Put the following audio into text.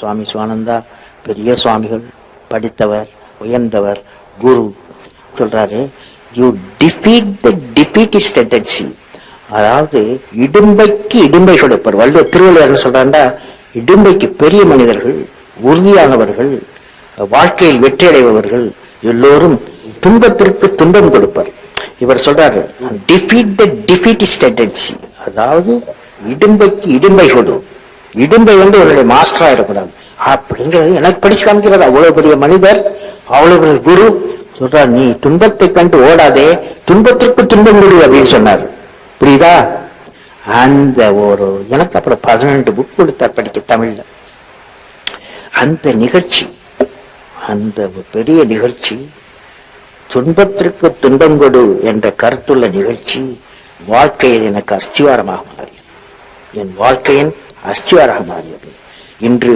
சுவாமி சுவானந்தா பெரிய சுவாமிகள் படித்தவர் உயர்ந்தவர் குரு சொல்றாரு you defeat the defeatist tendency அதாவது இடும்பைக்கு இடும்பை கொடுப்பர் வள்ளுவர் திருவள்ளுவர் சொல்றாண்டா இடும்பைக்கு பெரிய மனிதர்கள் உறுதியானவர்கள் வாழ்க்கையில் வெற்றியடைபவர்கள் எல்லோரும் துன்பத்திற்கு துன்பம் கொடுப்பர். இவர் சொல்றாரு டிஃபீட் த டிஃபீட்டிஸ் டெண்டன்சி அதாவது இடும்பைக்கு இடும்பை கொடு இடும்பை வந்து உங்களுடைய மாஸ்டரா இருக்கக்கூடாது. அப்படிங்கிறது எனக்கு படிச்சு காமிக்கிறார் அவ்வளவு பெரிய மனிதர் அவ்வளவு பெரிய குரு. சொல்றார் நீ துன்பத்தை கண்டு ஓடாதே. துன்பத்திற்கு துன்பம் கொடு அப்படின்னு சொன்னார். புரியுதா? அந்த ஒரு எனக்கு அப்புறம் பதினெண்டு புக் கொடுத்தார் படிக்க தமிழ்ல. அந்த நிகழ்ச்சி அந்த பெரிய நிகழ்ச்சி துன்பத்திற்கு துன்பம் கொடு என்ற கருத்துள்ள நிகழ்ச்சி வாழ்க்கையில் எனக்கு அஸ்திவாரமாக மாறியது. என் வாழ்க்கையின் அஸ்திவாராக மாறியது. இன்று